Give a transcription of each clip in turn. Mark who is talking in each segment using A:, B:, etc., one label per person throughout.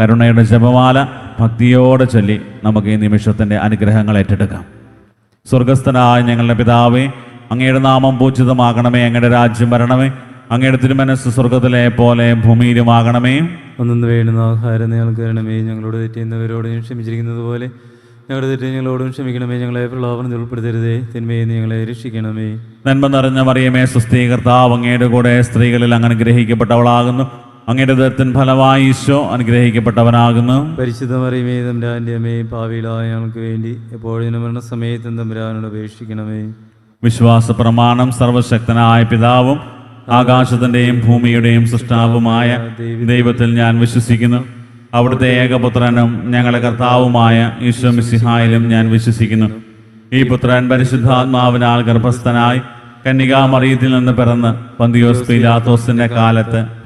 A: കരുണയുടെ ജപമാല ഭക്തിയോടെ ചൊല്ലി നമുക്ക് ഈ നിമിഷത്തിന്റെ അനുഗ്രഹങ്ങൾ ഏറ്റെടുക്കാം. സ്വർഗസ്ഥനായ ഞങ്ങളുടെ പിതാവേ അങ്ങയുടെ നാമം പൂജിതമാകണമേ അങ്ങയുടെ രാജ്യം വരണമേ അങ്ങയുടെ തിരുമനസ് സ്വർഗത്തിലെ പോലെ ഭൂമിയിലുമാകണമേ.
B: ഒന്നും വേണ്ടുന്ന ആഹാരം ഞങ്ങൾക്ക് തരണമേ ഞങ്ങളോട് തെറ്റിയുന്നവരോട് ക്ഷമിച്ചിരിക്കുന്നത് പോലെ ഞങ്ങളുടെ തെറ്റ് ഞങ്ങളോടും ക്ഷമിക്കണമേ ഞങ്ങളെ പ്രലോഭനത്തിൽ ഉൾപ്പെടുത്തരുതേ തിന്മയെ ഞങ്ങളെ രക്ഷിക്കണമേ.
A: നന്മ നിറഞ്ഞ മറിയമേ സുസ്ഥീ കർത്താവ് അങ്ങയുടെ കൂടെ സ്ത്രീകളിൽ അങ്ങനെ അനുഗ്രഹിക്കപ്പെട്ടവളാകുന്നു. അങ്ങയുടെ ദത്തൻ ഫലമായി ഈശോ അനുഗ്രഹിക്കപ്പെട്ടവനാകുന്നു.
B: പരിശുദ്ധ മറിയമേ തമ്പുരാന്റെ അമ്മേ പാവിയിലായ ഞങ്ങൾക്ക് വേണ്ടി എപ്പോഴും മരണസമയത്തും തമ്പുരാനോട് അപേക്ഷിക്കണമേ.
A: വിശ്വാസ പ്രമാണം സർവശക്തനായ പിതാവും ആകാശത്തിന്റെയും ഭൂമിയുടെയും സൃഷ്ടാവുമായ ദൈവത്തിൽ ഞാൻ വിശ്വസിക്കുന്നു. അവിടുത്തെ ഏകപുത്രനും ഞങ്ങളുടെ കർത്താവുമായ ഈശോ മിസിഹായിലും ഞാൻ വിശ്വസിക്കുന്നു. ഈ പുത്രൻ പരിശുദ്ധാത്മാവിനാൽ ഗർഭസ്ഥനായി കന്യകാമറിയത്തിൽ നിന്ന് പിറന്ന് പന്തിയോസ് പീലാത്തോസിന്റെ കാലത്ത്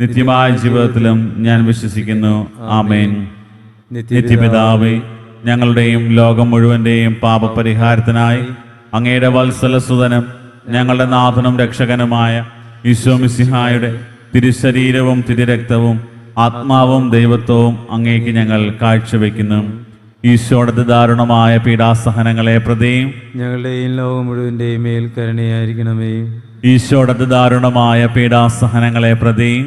A: നിത്യമായ ജീവിതത്തിലും ഞാൻ വിശ്വസിക്കുന്നു. ആമേൻ. നിത്യപിതാവേ ഞങ്ങളുടെയും ലോകം മുഴുവന്റെയും പാപപരിഹാരത്തിനായി അങ്ങയുടെ വത്സലസുതനും ഞങ്ങളുടെ നാഥനും രക്ഷകനുമായ ഈശോ മിശിഹായുടെ തിരുശരീരവും തിരുരക്തവും ആത്മാവും ദൈവത്വവും അങ്ങേക്ക് ഞങ്ങൾ കാഴ്ചവെക്കുന്നു. ഈശോയുടെ ദാരുണമായ പീഡാസഹനങ്ങളെ പ്രതിയും
B: ഞങ്ങളുടെയും ലോകം മുഴുവന്റെയും മേൽ കരുണയായിരിക്കണമേ
A: ഈശോയുടെ ദാരുണമായ പീഡാസഹനങ്ങളെ പ്രതിയും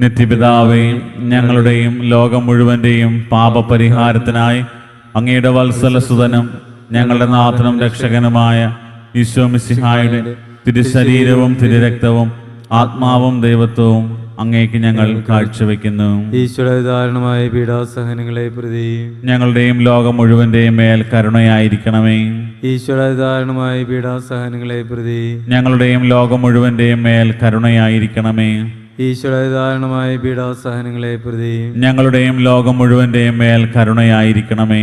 A: നിത്യപിതാവേ ഞങ്ങളുടെയും ലോകം മുഴുവന്റെയും പാപപരിഹാരത്തിനായി അങ്ങയുടെ വത്സലസുതനും ഞങ്ങളുടെ നാഥനും രക്ഷകനുമായ ഈശോ മിശിഹായുടെ തിരുശരീരവും തിരുരക്തവും ആത്മാവും ദൈവത്വവും അങ്ങേക്ക് ഞങ്ങൾ കാഴ്ചവെക്കുന്നു.
B: ഈശ്വര ദാരുണമായ പീഡാസഹനങ്ങളെ പ്രതി
A: ഞങ്ങളുടെയും ലോകം മുഴുവന്റെയും മേൽ കരുണയായിരിക്കണമേ.
B: ഈശ്വര ദാരുണമായ പീഡാസഹനങ്ങളെ പ്രതി
A: ഞങ്ങളുടെയും ലോകം മുഴുവന്റെയും മേൽ കരുണയായിരിക്കണമേ.
B: ഈശ്വര ദാരുണമായ പീഡാസഹനങ്ങളെ പ്രതി
A: ഞങ്ങളുടെയും ലോകം മുഴുവന്റെയും മേൽ കരുണയായിരിക്കണമേ.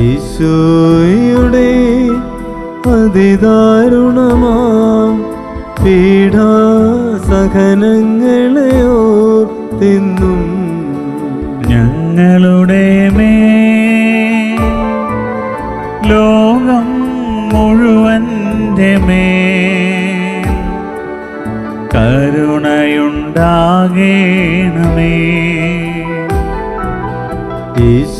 B: ഈശോയുടെ അതിദാരുണമാം പീഡാസഹനങ്ങളെയോ ഓർത്തിന്നും
A: ഞങ്ങളുടെ മേ ലോകം മുഴുവന്റെ മേ കരുണയുണ്ടാകേണമേ.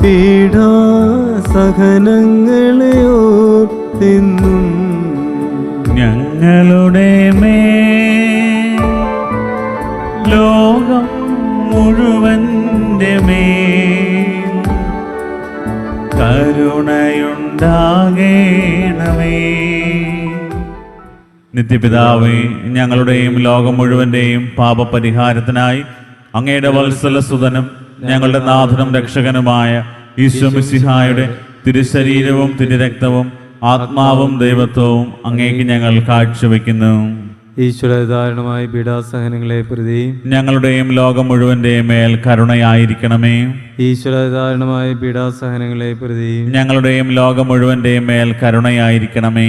B: പീഡാസഹനങ്ങളെയോ തിന്നും
A: ഞങ്ങളുടെ മേ ലോകം മുഴുവന്റെ മേ കരുണയുണ്ടാകേണമേ. നിത്യപിതാവേ ഞങ്ങളുടെയും ലോകം മുഴുവന്റെയും പാപപരിഹാരത്തിനായി അങ്ങയുടെ വത്സല വത്സലസുതനും ഞങ്ങളുടെ നാഥനും രക്ഷകനുമായ ഈശ്വമിസിഹായുടെ തിരുശരീരവും തിരുരക്തവും ആത്മാവും ദൈവത്വവും അങ്ങേക്ക് ഞങ്ങൾ കാഴ്ചവെക്കുന്നു.
B: ഈശ്വര ദാരുണമായ പീഡാസഹനങ്ങളെ പ്രതി
A: ഞങ്ങളുടെയും ലോകം മുഴുവന്റെയും മേൽ കരുണയായിരിക്കണമേ.
B: ഈശ്വര ദാരുണമായ പീഡാസഹനങ്ങളെ പ്രതി
A: ഞങ്ങളുടെയും ലോകം മുഴുവന്റെയും മേൽ കരുണയായിരിക്കണമേ.